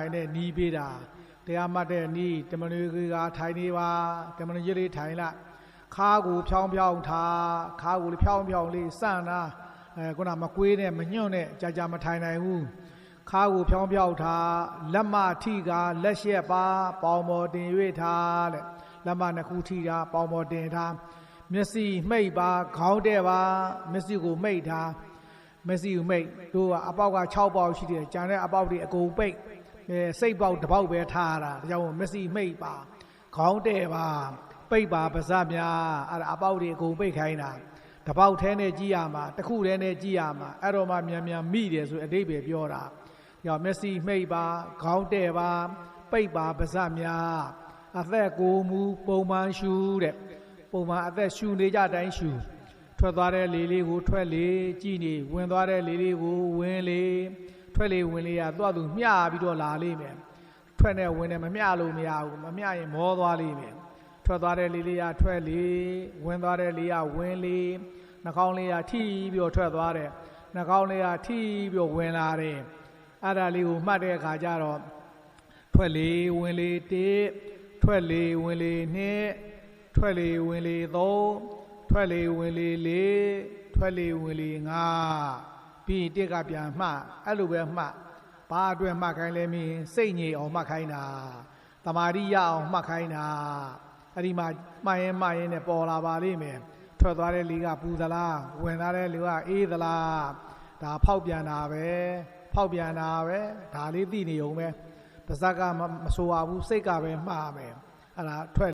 နိုင်တဲ့နီးပေးတာတရားမှတ်တဲ့နီးတမန်တွေကထိုင်နေပါတမန်ကြီးလေးထိုင်လိုက်ခါကိုဖြောင်းဖြောင်းထားခါကိုဖြောင်းဖြောင်းလေးစန့်တာအဲခုနမကွေးနဲ့မညွန့်နဲ့ကြာကြာမထိုင်နိုင်ဘူးခါကိုဖြောင်းဖြောင်းထားလက်မထိကလက်ရှက်ပါပေါင်ပေါ်တင်၍ထားတဲ့လက်မနှစ်ခုထိတာပေါင်ပေါ်တင်ထားမျက်စိမှိတ်ပါခေါင်းတဲ့ပါမျက်စိကိုမှိတ်ထားမျက်စိကိုမှိတ်တို့ကအပေါက်က6ပေါက်ရှိတယ်ကြံတဲ့အပေါက်တွေအကုန်ပိတ် အဲစိတ်ပေါက်တစ်ပေါက်ပဲထားရတာဒါကြောင့်မျက်စိမှိတ်ပါခေါင်းတဲ့ပါပိတ်ပါပါးစပ်များအဲ့ဒါအပေါက်တွေအကုန်ပိတ်ခိုင်းတာတစ်ပေါက်ထဲနဲ့ကြည့်ရမှာတစ်ခုထဲနဲ့ကြည့်ရမှာအဲ့တော့မှမြန်မြန်မိတယ်ဆိုအတိတ်ပဲပြောတာကြောင့်မျက်စိမှိတ်ပါခေါင်းတဲ့ပါပိတ်ပါပါးစပ်များအသက်ကိုယ်မူပုံမှန်ရှူတဲ့ပုံမှန်အသက်ရှူနေကြတိုင်းရှူထွက်သွားတဲ့လေလေးကိုထွက်လေကြည်နေဝင်သွားတဲ့လေလေးကိုဝင်လေ ထွက်လေဝင်လေရသွားသူမျှပြီးတော့လာလိမ့်မယ်ထွက်နေဝင်နေမမျှလို့မရဘူးမမျှရင်မောသွားလိမ့်မယ်ထွက်သွားတဲ့လေလေးရထွက်လေဝင်သွားတဲ့လေရဝင်လေနှာခေါင်းလေးရထိပြီးတော့ထွက်သွားတယ်နှာခေါင်းလေးရထိပြီးတော့ဝင်လာတယ်အဲ့ဒါလေးကိုမှတ်တဲ့အခါကျတော့ထွက်လေဝင်လေတစ်ထွက်လေဝင်လေနှစ်ထွက်လေဝင်လေသုံးထွက်လေဝင်လေလေးထွက်လေဝင်လေငါ ပြီးရင်တစ်ကပြန်မှတ်အဲ့လိုပဲမှတ်ဘာအတွက်မှတ်ခိုင်းလဲမင်းစိတ်ငြိမ်အောင်မှတ်ခိုင်းတာတမာရိရအောင်မှတ်ခိုင်းတာအဲ့ဒီမှာမှတ်ရင်မှတ်ရင်နဲ့ပေါ်လာပါလိမ့်မယ်ထွက်သွားတဲ့လေကပူသလားဝင်သွားတဲ့လေကအေးသလားဒါဖောက်ပြန်တာပဲဖောက်ပြန်တာပဲဒါလေးသိနေုံပဲပါဇက်ကမမဆိုပါဘူးစိတ်ကပဲမှားမယ်အဲ့ဒါထွက်